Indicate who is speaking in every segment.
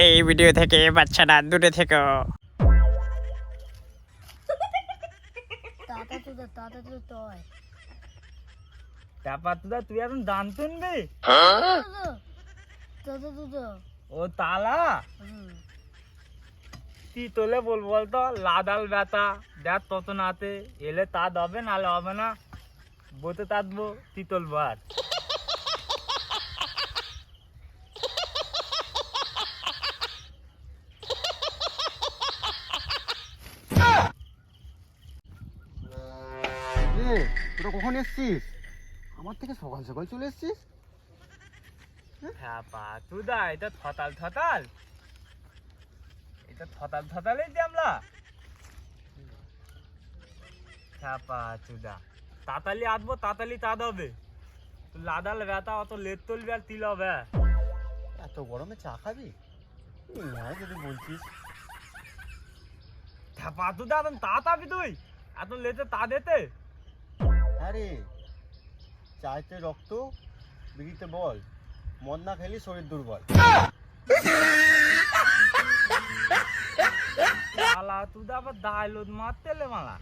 Speaker 1: এই ভিডিও থেকে বাচ্চারা দূরে থেকো।
Speaker 2: তারপর তুই এখন দান তুনবি ও তালা? বল বলতো? লাদাল ব্যথা দেখ তত নাতে এলে তা হবে নালে হবে না। বতে তাঁতবো তুই তুলবো আর?
Speaker 3: তোরা কখন এসছিস? আমার থেকে সকাল সকাল চলে এসছিস?
Speaker 2: হ্যাঁ? পা তুদা এটা থতাল থতাল। এটা থতাল থতালই জামলা হ্যাঁ পা তুদা তাতালি তাঁত হবে। লাদাল ব্যথা অত লেট তুলবি আর তিল হবে।
Speaker 3: এত গরমে চা খাবি? হ্যাঁ যদি বলছিস।
Speaker 2: হ্যাঁ পা তুদা এখন তুই। এত লেটে তা দেতে।
Speaker 3: আরে চাইতে রক্ত বিড়িতে বল। মদ না খেলি শরীর দুর্বল।
Speaker 2: মালা তুদা আবার দাইলোদ মারতে এলে মালা।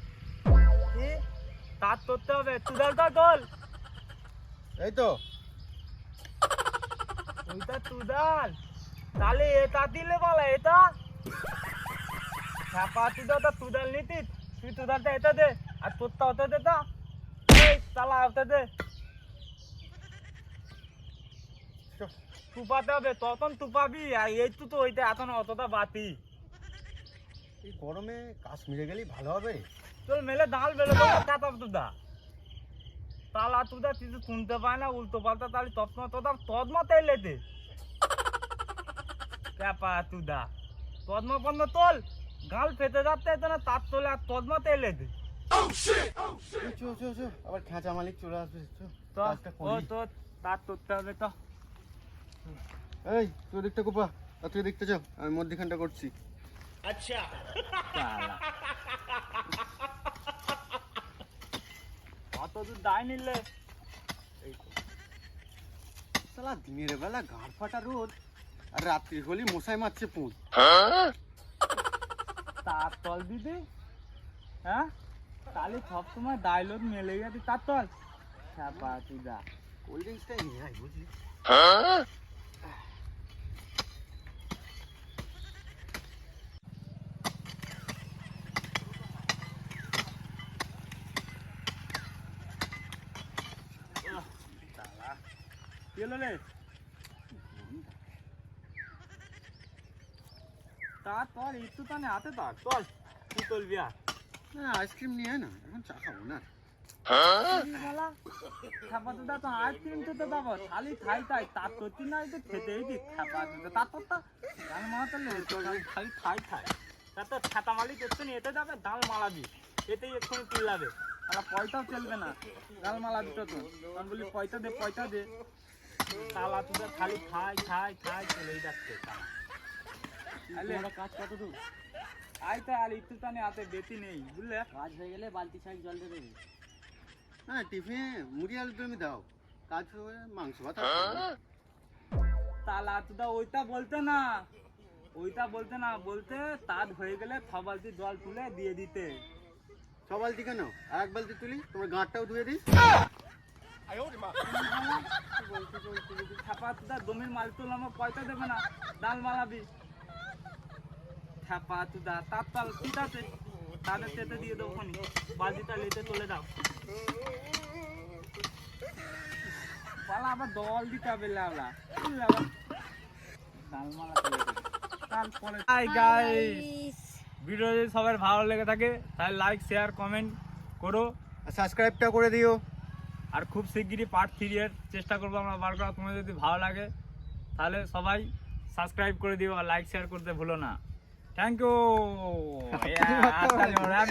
Speaker 2: তার করতে হবে। তুদাল তা তোল
Speaker 3: এই তো।
Speaker 2: ওইটা তুদাল তাহলে এটা দিলে বলা এটা? ছাপা তুদা তো তুদাল নিতি তুই তুদালটা এটা দে। আর তোরটা ওটা দে তা। তালা ওটা দে। তুপাতে হবে তখন তুপাবি আর এই তো ওইটা এখন অতটা বাতি।
Speaker 3: এই গরমে কাশ্মীরে গেলেই ভালো হবে।
Speaker 2: চল মেলে ডাল বেলে তো কাতাব তুদা। তালা তুদা তুই শুনতে পায় না উল্টো পাল্টা তাহলে তৎমা তোদা তদমা তেল লেতে ক্যাপা তুদা। তদমা পদ্মা তোল গাল ফেতে যাচ্ছে না তার তোলে আর তদমা তেল
Speaker 3: চো আবার খেঁচা মালিক চলে আসবে
Speaker 2: তো তার করতে হবে তো।
Speaker 3: এই তোর দিকটা কোপা আর তুই দেখতে চাও আমি মধ্যখানটা করছি।
Speaker 2: শালা। অত দূর দায় নিলে।
Speaker 3: সালা দিনের বেলা গাঁড় ফাটা রোদ আর রাত্রি হলি মশাই মারছে পুঁত
Speaker 2: তার তল দিদি হ্যাঁ? তাহলে সবসময় ডায়লগ মেলে গেছে তার তো ছাপা তুদা
Speaker 3: কোল্ড ড্রিঙ্কসটাই নিয়ে আয় বুঝলি
Speaker 2: তোর একটু তানে হাতে থাক চল। তুই তুলবি আর।
Speaker 3: না আইসক্রিম নিয়ে না এখন চা খাব না।
Speaker 2: তো আইসক্রিম তো দেবো খালি খাই তাই তার তোর না এটা খেতেই দি তুদা তার তা ডাল মালা তো খালি খাই খাই তার তো ছাতা মালি করতে নিয়ে এতে যাবে ডাল মালা দি এতেই এক্ষুনি তুললাবে তাহলে পয়সাও চলবে না ডাল মালা দিত তো। আমি বলি পয়সা দে পয়সা দে। তালা খালি খাই খাই খাই চলেই যাচ্ছে তালা
Speaker 3: কাজ কত দূর?
Speaker 2: আইতে আর একটু তানে হাতে বেতি নেই বুঝলে?
Speaker 4: কাজ হয়ে গেলে বালতি ছাই জল দিয়ে দেবে।
Speaker 3: হ্যাঁ টিফিনে মুড়ি আলু তুমি দাও। কাজ হয়ে মাংস ভাত আর
Speaker 2: তালা তুদা ওইটা বলতে না ওইটা বলতে না বলতে তাদ হয়ে গেলে ছ বালতি জল তুলে দিয়ে দিতে।
Speaker 3: ছ বালতি কেন? আর এক বালতি তুলি তোমার গাঁটটাও ধুয়ে দিস
Speaker 2: ছাপা তুদা জমির মাল তুলে আমার পয়সা দেবে না ডাল মালাবি ছাপা তুদা তার তাল ঠিক আছে তাদের চেতে দিয়ে দেবো খনি। বালতিটা লেতে চলে যাও পালা আবার দল দিতে হবে লাউলা। ভিডিও যদি সবার ভালো লেগে থাকে তাহলে লাইক শেয়ার কমেন্ট করো।
Speaker 3: আর সাবস্ক্রাইবটা করে দিও।
Speaker 2: আর খুব শিগগিরই পার্ট থ্রি এর চেষ্টা করব আমরা বার করা। তোমার যদি ভালো লাগে তাহলে সবাই সাবস্ক্রাইব করে দিও আর লাইক শেয়ার করতে ভুলো না। Tango. Yeah.